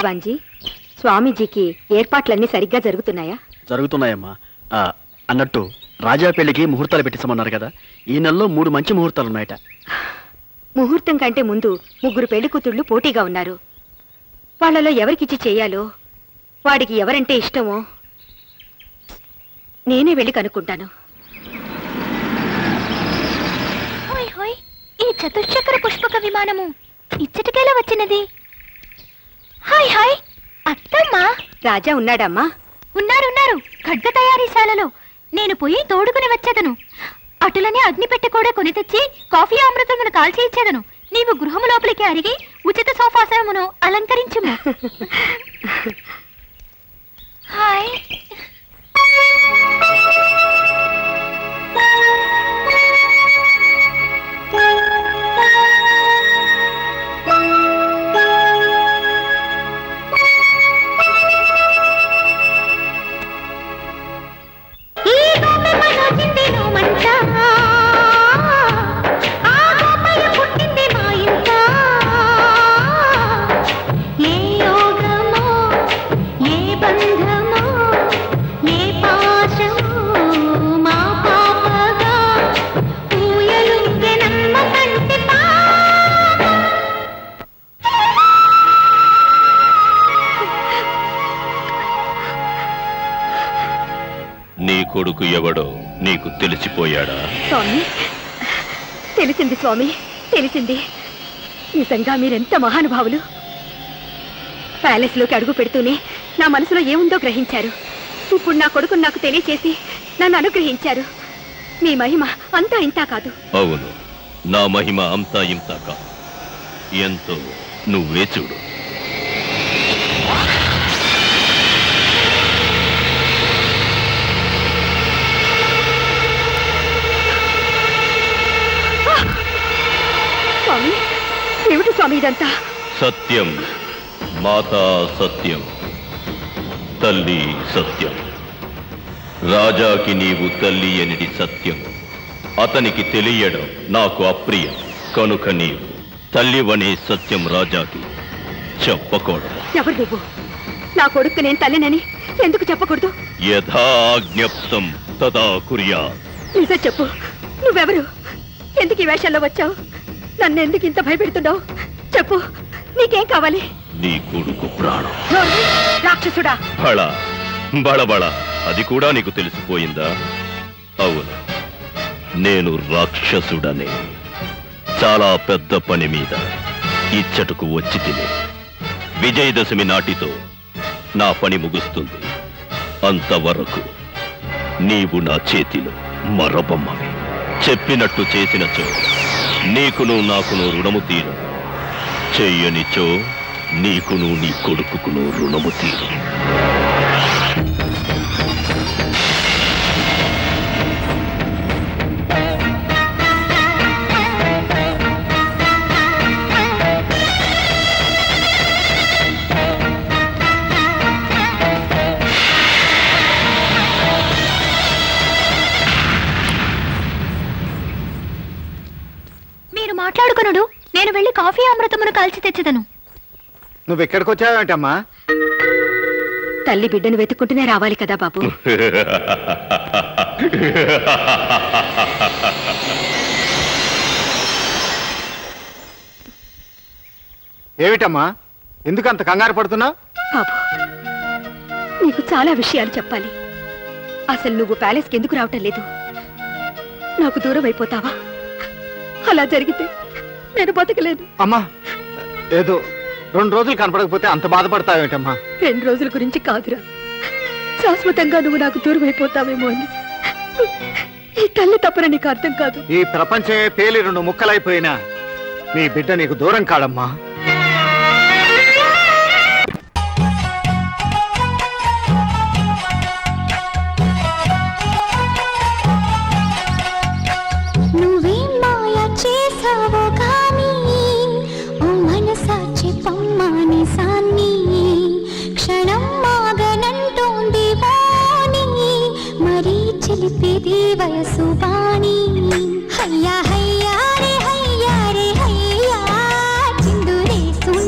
విద్వాంజీ స్వామీజీకి ఏర్పాట్లన్నీ సరిగ్గా జరుగుతున్నాయా? జరుగుతున్నాయమ్మా. ఆ, అన్నట్టు రాజా పెళ్ళికి ముహూర్తాలు పెట్టించమన్నారు కదా. ఈ నెలలో మూడు మంచి ముహూర్తాలు ఉన్నాయట ముహూర్తం కంటే ముందు ముగ్గురు పెళ్ళి కూతుళ్ళు పోటీగా ఉన్నారు. వాళ్ళలో ఎవరికిచ్చి చెయ్యాలో వాడికి ఎవరంటే ఇష్టమో నేనే వెళ్ళి కనుక్కుంటాను. హోయ్ హోయ్ ఈ చతుశ్చక్ర పుష్పక విమానము ఇచ్చటికేలా వచ్చినది? Hi hi. అత్తమ్మా. రాజా ఉన్నాడమ్మా. ఉన్నారున్నారు ఖడ్గ తయారీశాలలో. నేను పోయి తోడుకుని వచ్చేదను. అటులనే అగ్నిపెట్టె కూడా కొని తెచ్చి కాఫీ అమృతమును కాల్చి ఇచ్చేదను. నీవు గృహము లోపలికి అరిగి ఉచిత సోఫాసనమును అలంకరించుము. నీ కొడుకు ఎవడో నీకు తెలిసిపోయాడా? స్వామి తెలిసింది స్వామి తెలిసింది. నిజంగా మీరెంత మహానుభావులు? ప్యాలెస్లోకి అడుగు పెడుతూనే నా మనసులో ఏముందో గ్రహించారు. ఇప్పుడు నా కొడుకును నాకు తెలియచేసి నన్ను అనుగ్రహించారు. మీ మహిమ అంతా ఇంతా కాదు. అవును నా మహిమ అంతా ఇంత కాదు. ఎంతో నువ్వే చూడు. స్వామి? ఏమిటి స్వామి ఇదంతా? సత్యం. మాతా సత్యం. తల్లి సత్యం. రాజాకి నీవు తల్లి ఎనిడి సత్యం. అతనికి తెలియడం నాకు అప్రియం. కనుక నీవు తల్లివనే సత్యం రాజాకి చెప్పకూడదు. ఎవరు నువ్వు? నా కొడుకు నేను తల్లినని ఎందుకు చెప్పకూడదు? యథాజ్ఞప్తం తదా కుర్యా నిజం చెప్పు. నువ్వెవరు? ఎందుకు ఈ వేషాల్లో వచ్చావు? నన్ను ఎందుకు ఇంత భయపెడుతున్నావు? చెప్పు నీకేం కావాలి? నీ కొడుకు ప్రాణం. నోరు రాక్షసుడా! బళ బళబళ అది కూడా నీకు తెలిసిపోయిందా? అవును నేను రాక్షసుడనే. చాలా పెద్ద పని మీద ఇచ్చటకు వచ్చి తిని. విజయదశమి నాటితో నా పని ముగుస్తుంది. అంతవరకు నీవు నా చేతిలో మరబొమ్మవి. చెప్పినట్టు చేసినచో నీకును నాకును రుణము తీరు. చెయ్యనిచో నీకును నీ కొడుకును రుణము తీరు. మాట్లాడుకొనుడు. నేను వెళ్ళి కాఫీ అమృతమును కాల్చి తెచ్చదను. నువ్వు ఎక్కడికి వచ్చావేంటమ్మా తల్లి బిడ్డను వెతుక్కుంటూనే రావాలి కదా బాబు. ఏమిటమ్మా? ఎందుకు అంత కంగారు పడుతున్నావు? బాబు నీకు చాలా విషయాలు చెప్పాలి. అసలు నువ్వు ప్యాలెస్కి ఎందుకు రావటం లేదు? నాకు దూరం అయిపోతావా అలా జరిగితే నేను బతకలేదు అమ్మా ఏదో రెండు రోజులు కనపడకపోతే అంత బాధపడతావేంటమ్మా? రెండు రోజుల గురించి కాదురా. శాశ్వతంగా నువ్వు నాకు దూరం అయిపోతావేమో అని. ఈ తల్లి తప్పన నీకు అర్థం కాదు. ఈ ప్రపంచమే పేలి రెండు ముక్కలైపోయినా నీ బిడ్డ నీకు దూరం కాడమ్మా. చిలిపిది వయసు బాణి. హయ్యా హయ్యా.